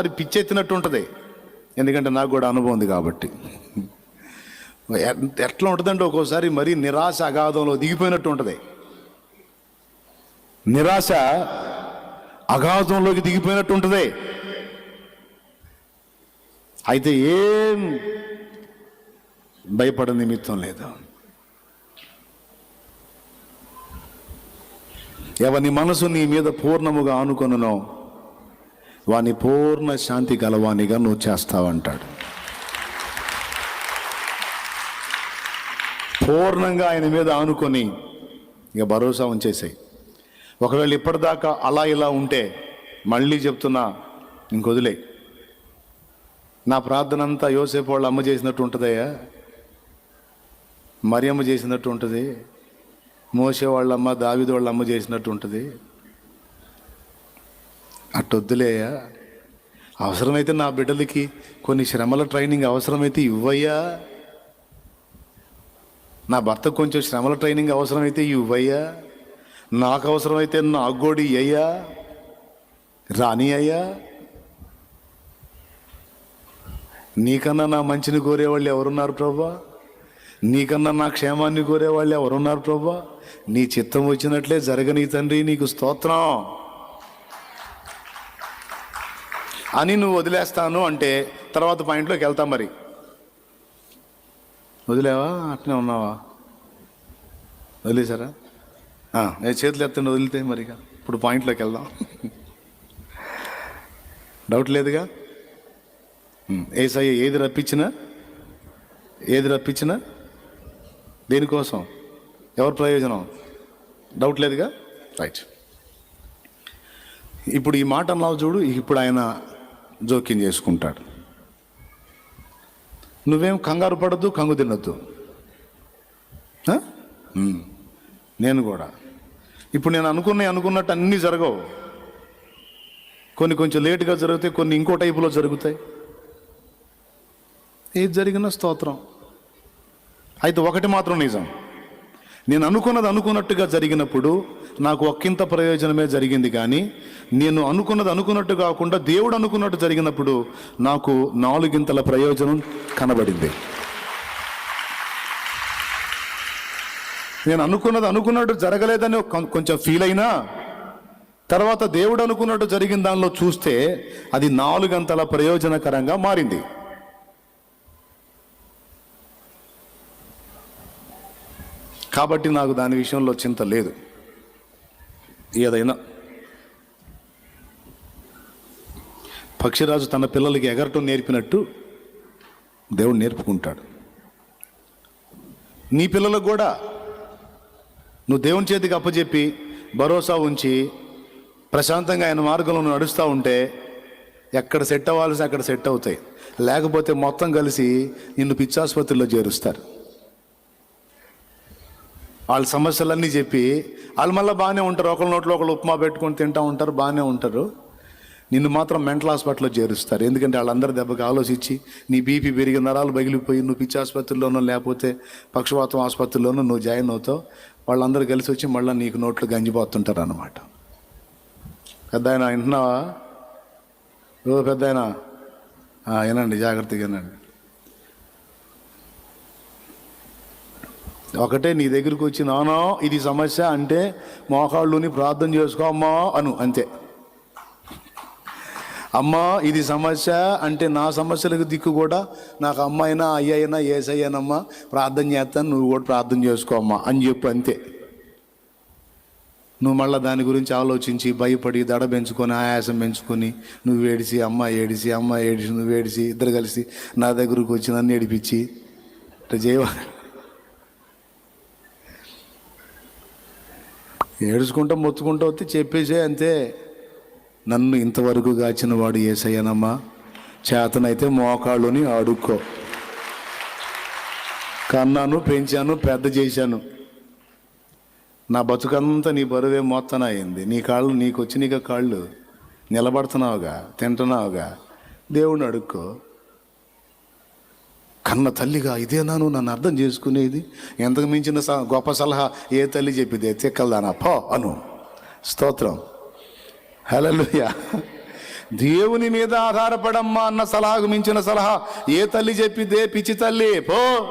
మరి పిచ్చెత్తినట్టు ఉంటుంది. ఎందుకంటే నాకు కూడా అనుభవం ఉంది కాబట్టి. ఎట్లా ఉంటుందంటే ఒక్కోసారి మరీ నిరాశ అగాధంలో దిగిపోయినట్టు ఉంటుంది. నిరాశ అగాధంలోకి దిగిపోయినట్టు ఉంటుంది. అయితే ఏం భయపడ నిమిత్తం లేదు. ఎవని మనసు నీ మీద పూర్ణముగా ఆనుకొనునో వాని పూర్ణ శాంతి గలవానిగా నువ్వు చేస్తావంటాడు. పూర్ణంగా ఆయన మీద ఆనుకొని ఇక భరోసా ఉంచేసాయి. ఒకవేళ ఇప్పటిదాకా అలా ఇలా ఉంటే మళ్ళీ చెప్తున్నా ఇంకొదిలే నా ప్రార్థన అంతా యోసేపు వాళ్ళ అమ్మ చేసినట్టు ఉంటుందయ్యా? మరియమ్మ చేసినట్టు ఉంటుంది మోసే వాళ్ళమ్మ దావిది వాళ్ళ అమ్మ చేసినట్టు ఉంటుంది. అట్టొద్దులేయ్యా అవసరమైతే నా బిడ్డలకి కొన్ని శ్రమల ట్రైనింగ్ అవసరమైతే ఇవ్వయ్యా. నా భర్తకు కొంచెం శ్రమల ట్రైనింగ్ అవసరమైతే ఇవ్వయ్యా. నాకు అవసరమైతే నాకు కూడా ఇయ్యయ్యా. రాని అయ్యా. నీకన్నా నా మంచిని కోరేవాళ్ళు ఎవరున్నారు ప్రభా? నీకన్నా నా క్షేమాన్ని కోరేవాళ్ళు ఎవరున్నారు ప్రభా? నీ చిత్తం వచ్చినట్లే జరగని తండ్రి నీకు స్తోత్రం. అని నువ్వు వదిలేస్తాను అంటే తర్వాత పాయింట్లోకి వెళ్తాం మరి. వదిలేవా? అట్నే ఉన్నావా? వదిలేసారా ఏ చేతులు ఎత్తండి వదిలితే మరి ఇక. ఇప్పుడు పాయింట్లోకి వెళ్దాం. డౌట్ లేదుగా? ఏసయ్య ఏది రప్పించినా ఏది రప్పించినా దేనికోసం? ఎవరి ప్రయోజనం? డౌట్ లేదుగా? రైట్ ఇప్పుడు ఈ మాట అన్నావు చూడు ఇప్పుడు ఆయన జోక్యం చేసుకుంటాడు. నువ్వేం కంగారు పడద్దు కంగు తినద్దు. నేను కూడా. ఇప్పుడు నేను అనుకున్నవి అనుకున్నట్టు అన్నీ జరగవు. కొన్ని కొంచెం లేటుగా జరుగుతాయి కొన్ని ఇంకో టైపులో జరుగుతాయి. ఏది జరిగినా స్తోత్రం. అయితే ఒకటి మాత్రం నిజం. నేను అనుకున్నది అనుకున్నట్టుగా జరిగినప్పుడు నాకు ఒక్కింత ప్రయోజనమే జరిగింది కానీ నేను అనుకున్నది అనుకున్నట్టు కాకుండా దేవుడు అనుకున్నట్టు జరిగినప్పుడు నాకు నాలుగింతల ప్రయోజనం కనబడింది. నేను అనుకున్నది అనుకున్నట్టు జరగలేదని కొంచెం ఫీల్ అయినా తర్వాత దేవుడు అనుకున్నట్టు జరిగిన దానిలో చూస్తే అది నాలుగంతల ప్రయోజనకరంగా మారింది. కాబట్టి నాకు దాని విషయంలో చింత లేదు. ఏదైనా. పక్షిరాజు తన పిల్లలకి ఎగరటం నేర్పినట్టు దేవుడు నేర్పుకుంటాడు. నీ పిల్లలకు కూడా నువ్వు దేవుని చేతికి అప్పచెప్పి భరోసా ఉంచి ప్రశాంతంగా ఆయన మార్గంలో నడుస్తూ ఉంటే ఎక్కడ సెట్ అవ్వాల్సి అక్కడ సెట్ అవుతాయి. లేకపోతే మొత్తం కలిసి నిన్ను పిచ్చాసుపత్రిలో చేరుస్తారు. వాళ్ళ సమస్యలన్నీ చెప్పి వాళ్ళు మళ్ళీ బాగానే ఉంటారు. ఒకళ్ళ నోట్లో ఒకళ్ళు ఉప్మా పెట్టుకొని తింటూ ఉంటారు బాగానే ఉంటారు. నిన్ను మాత్రం మెంటల్ హాస్పిటల్లో చేరుస్తారు. ఎందుకంటే వాళ్ళందరి దెబ్బకి ఆలోచించి నీ బీపీ పెరిగి నరాలు పగిలిపోయి నువ్వు పిచ్చి ఆసుపత్రిలోనో లేకపోతే పక్షవాతం ఆసుపత్రిలోనో నువ్వు జాయిన్ అవుతావు. వాళ్ళందరూ కలిసి వచ్చి మళ్ళీ నీకు నోట్లు గంజిపోతుంటారు అనమాట పెద్ద ఆయన వింటున్నావా? ఓ పెద్ద ఆయన వినండి జాగ్రత్తగా వినండి. ఒకటే నీ దగ్గరికి వచ్చి నానా ఇది సమస్య అంటే మోకాళ్ళుని ప్రార్థన చేసుకో అమ్మా అను అంతే. అమ్మా ఇది సమస్య అంటే నా సమస్యలకు దిక్కు కూడా నాకు అమ్మ అయినా అయ్య అయినా ఏసయ్యానమ్మా ప్రార్థన చేస్తాను నువ్వు కూడా ప్రార్థన చేసుకో అమ్మా అని చెప్పు అంతే. నువ్వు మళ్ళీ దాని గురించి ఆలోచించి భయపడి దడ పెంచుకొని ఆయాసం పెంచుకొని నువ్వు ఏడిసి అమ్మ ఏడిసి అమ్మ ఏడిసి నువ్వు ఏడిసి ఇద్దరు కలిసి నా దగ్గరకు వచ్చి నన్ను ఏడిపించి ఇట్లా ఏడుచుకుంటా మొత్తుకుంటా వస్తే చెప్పేసే అంతే. నన్ను ఇంతవరకు గాచిన వాడు ఏసయ్యనమ్మా. చేతనైతే మోకాళ్ళుని ఆడుకో. కన్నాను పెంచాను పెద్ద చేశాను. నా బతుకంతా నీ బరువే మొత్తం అయింది నీ కాళ్ళు నీకు వచ్చి నీకు కాళ్ళు నిలబడుతున్నావుగా తింటున్నావుగా. దేవుణ్ణి అడుక్కో. కన్న తల్లిగా ఇదేనాను నన్ను అర్థం చేసుకునేది? ఎంతకు మించిన స- గొప్ప సలహా ఏ తల్లి చెప్పిదే? తిక్కలదానా? పో అను. స్తోత్రం. హలోయ దేవుని మీద ఆధారపడమ్మా అన్న సలహాకు మించిన సలహా ఏ తల్లి చెప్పిదే? పిచ్చి తల్లి పో.